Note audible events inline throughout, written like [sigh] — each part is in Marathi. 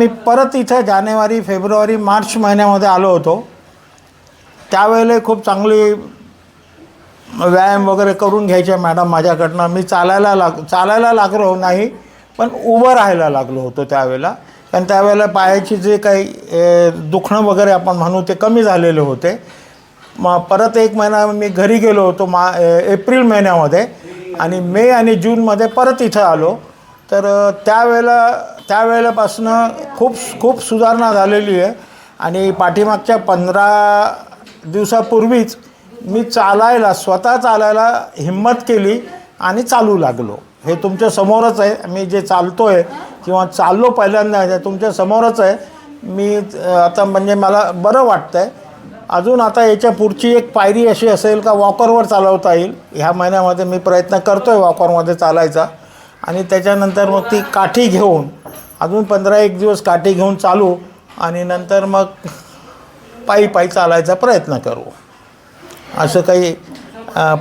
मी परत इथं जानेवारी फेब्रुवारी मार्च महिन्यामध्ये आलो होतो. त्यावेळेला खूप चांगली व्यायाम वगैरे करून घ्यायच्या मॅडम माझ्याकडनं. मी चालायला लाग चालायला लागलो नाही पण उभं राहायला लागलो होतो त्यावेळेला. कारण त्यावेळेला पायाची जे काही दुखणं वगैरे आपण म्हणू ते कमी झालेले होते. मग परत एक महिना मी घरी गेलो होतो मा एप्रिल महिन्यामध्ये. आणि मे आणि जूनमध्ये परत इथं आलो. तर त्यावेळेला त्यावेळेपासनं खूप खूप सुधारणा झालेली आहे. आणि पाठीमागच्या पंधरा दिवसापूर्वीच मी चालायला स्वतः चालायला हिंमत केली आणि चालू लागलो. हे तुमच्या समोरच आहे. मी जे चालतो आहे किंवा चाललो पहिल्यांदा आहे, तुमच्या समोरच आहे. मी आता म्हणजे मला बरं वाटतं आहे अजून आता याच्या पुढची एक पायरी अशी असेल का वॉकरवर चालवता येईल. ह्या महिन्यामध्ये मी प्रयत्न करतो आहे वॉकरमध्ये चालायचा. आणि त्याच्यानंतर मग ती काठी घेऊन अजून पंधरा एक दिवस काठी घेऊन चालू आणि नंतर मग पायी पायी चालायचा प्रयत्न करू. असं काही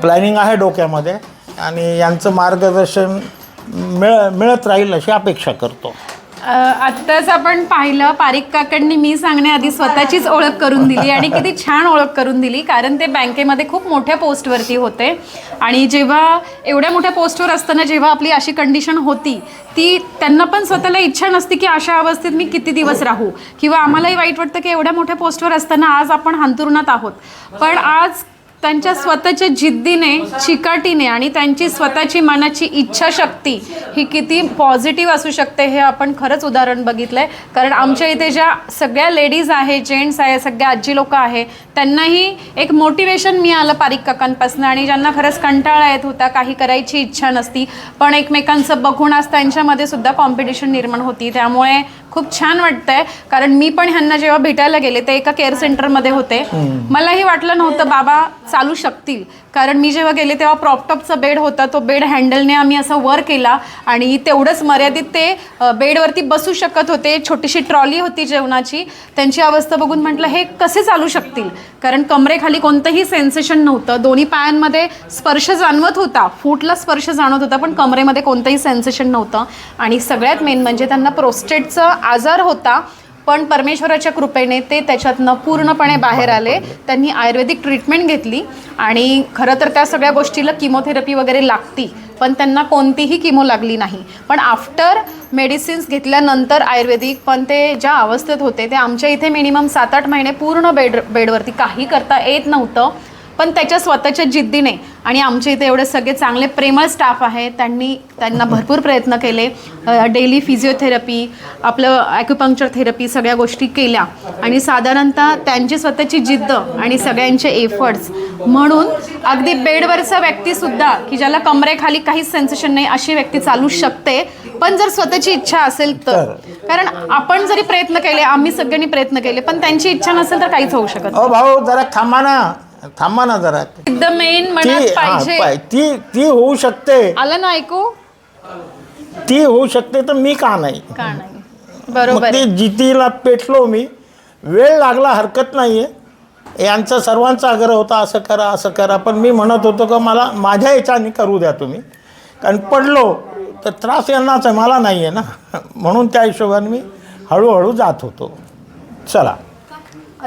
प्लॅनिंग आहे डोक्यामध्ये आणि यांचं मार्गदर्शन मिळ मिळत राहील अशी अपेक्षा करतो. आत्ताच आपण पाहिलं पारिक काकांनी मी सांगण्याआधी स्वतःचीच ओळख करून दिली आणि किती [laughs] छान ओळख करून दिली कारण ते बँकेमध्ये खूप मोठ्या पोस्टवरती होते. आणि जेव्हा एवढ्या मोठ्या पोस्टवर असताना जेव्हा आपली अशी कंडिशन होती ती त्यांना पण स्वतःला इच्छा नसती की अशा अवस्थेत मी किती दिवस राहू. किंवा आम्हालाही वाईट वाटतं की एवढ्या मोठ्या पोस्टवर असताना आज आपण हांतुरणात आहोत. पण आज त्यांच्या स्वतःच्या जिद्दीने चिकाटीने आणि त्यांची स्वतःची मनाची इच्छाशक्ती ही किती पॉझिटिव्ह असू शकते हे आपण खरंच उदाहरण बघितलं आहे कारण आमच्या इथे ज्या सगळ्या लेडीज आहे जेंट्स आहे सगळ्या आजी लोक आहे त्यांनाही एक मोटिवेशन मिळालं पारिक काकांपासून आणि ज्यांना खरंच कंटाळा येत होता काही करायची इच्छा नसती. पण एकमेकांचं बघून आज त्यांच्यामध्ये सुद्धा कॉम्पिटिशन निर्माण होती. त्यामुळे खूप छान वाटतंय. कारण मी पण ह्यांना जेव्हा भेटायला गेले ते एका केअर सेंटरमध्ये होते. मलाही वाटलं नव्हतं बाबा चालू शकतील. कारण मी जेव्हा गेले तेव्हा प्रॉपटॉपचा बेड होता. तो बेड हँडलने आम्ही असा वर केला आणि तेवढंच मर्यादित ते बेडवरती बसू शकत होते. छोटीशी ट्रॉली होती जेवणाची. त्यांची अवस्था बघून म्हटलं हे कसे चालू शकतील? कारण कमरेखाली कोणतंही सेन्सेशन नव्हतं. दोन्ही पायांमध्ये स्पर्श जाणवत होता. फूटला स्पर्श जाणवत होता पण कमरेमध्ये कोणतंही सेन्सेशन नव्हतं. आणि सगळ्यात मेन म्हणजे त्यांना प्रोस्टेटचा आजार होता. पण परमेश्वराच्या कृपेने ते त्याच्यातनं पूर्णपणे बाहेर आले. त्यांनी आयुर्वेदिक ट्रीटमेंट घेतली आणि खरं तर त्या सगळ्या गोष्टीला किमोथेरपी वगैरे लागती पण त्यांना कोणतीही किमो लागली नाही. पण आफ्टर मेडिसिन्स घेतल्यानंतर आयुर्वेदिक पण ते ज्या अवस्थेत होते ते आमच्या इथे मिनिमम सात आठ महिने पूर्ण बेड बेडवरती काही करता येत नव्हतं. पण त्याच्या स्वतःच्या जिद्दीने. आणि आमच्या इथे एवढे सगळे चांगले प्रेमळ स्टाफ आहे त्यांनी त्यांना भरपूर प्रयत्न केले. डेली फिजिओथेरपी आपलं ॲक्युपंक्चर थेरपी सगळ्या गोष्टी केल्या. आणि साधारणतः त्यांची स्वतःची जिद्द आणि सगळ्यांचे एफर्ट्स म्हणून अगदी बेडवरचा व्यक्तीसुद्धा की ज्याला कमरेखाली काहीच सेन्सेशन नाही अशी व्यक्ती चालू शकते. पण जर स्वतःची इच्छा असेल तर. कारण आपण जरी प्रयत्न केले आम्ही सगळ्यांनी प्रयत्न केले पण त्यांची इच्छा नसेल तर काहीच होऊ शकत भाऊ जरा थांबा ना. थांबा ना जरा. द मेन मनात ती हा, पाहिजे. पाय- ती ती होऊ शकते. आलं ना ऐकू? ती होऊ शकते तर मी का नाही? का नाही? मग बरोबर. ते. जितीला पेटलो मी. वेळ लागला हरकत नाही आहे यांचा सर्वांचा आग्रह होता असं करा असं करा. पण मी म्हणत होतो का मला माझ्या याच्याने करू द्या तुम्ही. कारण पडलो तर त्रास यांनाच आहे मला नाही आहे ना. म्हणून त्या हिशोबाने मी हळूहळू जात होतो. चला.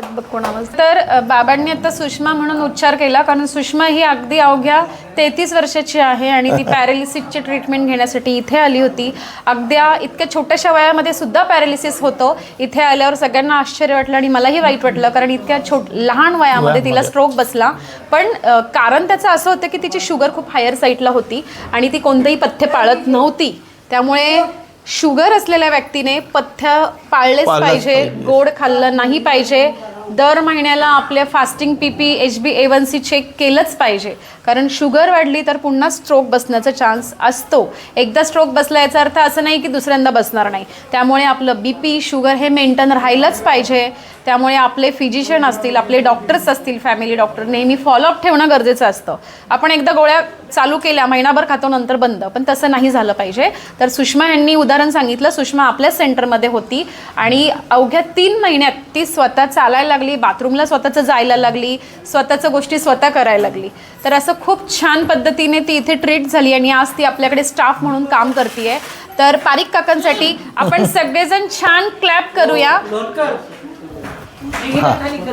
कोणावर तर बाबांनी आता सुषमा म्हणून उच्चार केला कारण सुषमा ही अगदी अवघ्या तेहतीस वर्षाची आहे आणि ती [laughs] पॅरालिसिसची ट्रीटमेंट घेण्यासाठी इथे आली होती. अगद्या इतक्या छोट्याशा वयामध्ये सुद्धा पॅरालिसिस होतं. इथे आल्यावर सगळ्यांना आश्चर्य वाटलं आणि मलाही वाईट वाटलं कारण इतक्या छोट लहान वयामध्ये तिला स्ट्रोक बसला. पण कारण त्याचं असं होतं की तिची शुगर खूप हायर साईडला होती आणि ती कोणतंही पथ्य पाळत नव्हती. त्यामुळे शुगर असलेल्या व्यक्तीने पथ्य पाळलेच पाळलंच पाहिजे पाहिजे. गोड खाल्लं नाही पाहिजे दर महिन्याला आपले fasting P P H B A one C check केलंच पाहिजे. कारण शुगर वाढली तर पुन्हा स्ट्रोक बसण्याचा चान्स असतो. एकदा स्ट्रोक बसला याचा अर्थ असं नाही की दुसऱ्यांदा बसणार नाही. त्यामुळे आपलं बी पी शुगर हे मेंटेन राहिलंच पाहिजे. त्यामुळे आपले फिजिशियन असतील आपले डॉक्टर्स असतील फॅमिली डॉक्टर नेहमी फॉलोअप ठेवणं गरजेचं असतं. आपण एकदा गोळ्या चालू केल्या महिनाभर खातो नंतर बंद. पण तसं नाही झालं पाहिजे. तर सुषमा यांनी उदाहरण सांगितलं. सुषमा आपल्याच सेंटरमध्ये होती. आणि अवघ्या तीन महिन्यात ती स्वतः चालायला लागली बाथरूमला स्वतःचं जायला लागली स्वतःचं गोष्टी स्वतः करायला लागली. तर असं खूप छान पद्धतीने ती इथे ट्रीट झाली आणि आज ती आपल्याकडे स्टाफ म्हणून काम करते तर पारिक काकांसाठी आपण [laughs] सगळेजण छान क्लॅप करूया.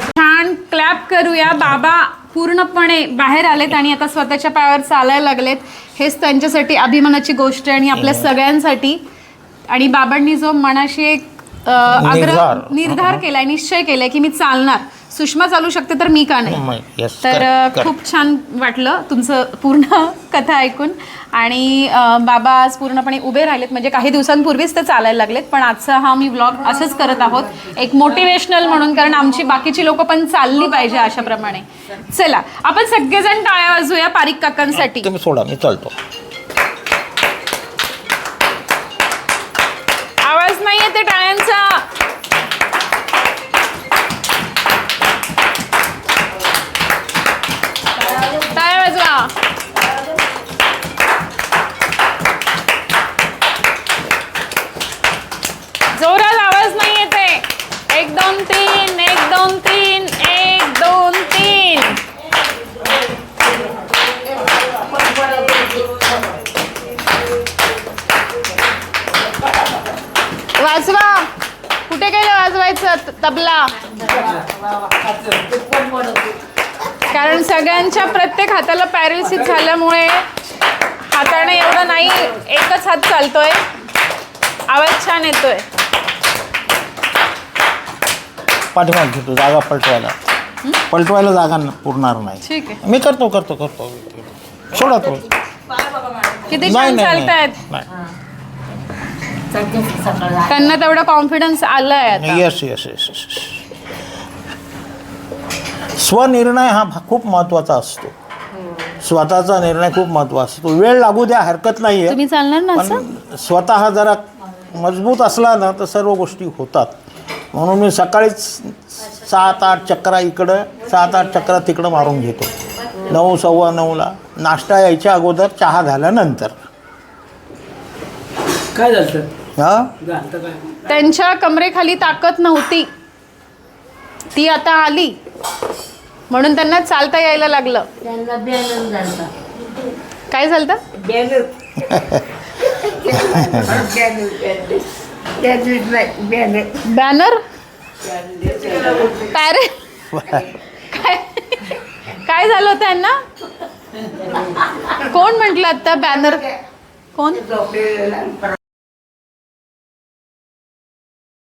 छान क्लॅप करूया. बाबा पूर्णपणे बाहेर आलेत आणि आता स्वतःच्या पायावर चालायला लागलेत. हेच त्यांच्यासाठी अभिमानाची गोष्ट आहे आणि आपल्या सगळ्यांसाठी. आणि बाबांनी जो मनाशी एक आग्रह निर्धार. निर्धार केलाय निश्चय केलाय की मी चालणार. सुषमा चालू शकते तर मी का नाही? Yes, तर अ, correct, correct. खूप छान वाटलं तुमचं पूर्ण [laughs] कथा ऐकून. आणि अ, बाबा आज पूर्णपणे उभे राहिलेत म्हणजे काही दिवसांपूर्वीच ते चालायला लागलेत पण आजचा हा मी व्लॉग असंच करत आहोत. एक मोटिवेशनल म्हणून कारण आमची बाकीची लोक पण चालली पाहिजे अशाप्रमाणे. चला आपण सगळेजण टाळ्या वाजूया पारिक काकांसाठी. तुम्ही सोडा मी चालतो. कारण सगळ्यांच्या प्रत्येक हाताला पॅरेलिसिस झाल्यामुळे हाताने एवढं नाही एकच हात चालतोय. आवाज छान येतोय. पाठीमाग घेतो जागा पलटवायला. पलटवायला जागा न- पुरणार नाही. ठीक आहे. मी करतो करतो करतो. सोडा तो. किती छान नाही चालतायत. त्यांना तेवढा कॉन्फिडन्स आलाय आता. येस येस येस येस स्वनिर्णय हा भा- खूप महत्त्वाचा असतो. स्वतःचा निर्णय खूप महत्त्वाचा असतो. वेळ लागू द्या हरकत नाही आहे तुम्ही चालणार ना असं? पण स्वतः जरा मजबूत असला ना तर सर्व गोष्टी होतात. म्हणून मी सकाळीच सात आठ चक्रा इकडं सात आठ चक्रा तिकडं मारून घेतो. नऊ सव्वा नऊला. नाश्ता यायच्या अगोदर चहा झाल्यानंतर. काय झालं हा? झालं काय? त्यांच्या कमरेखाली ताकद नव्हती. ती आता आली. म्हणून त्यांना चालता यायला लागलं. त्यांना बॅनर काय झालं बॅनर बॅनर पॅरे काय काय? झालं होतं त्यांना कोण म्हटलं आता बॅनर कोण?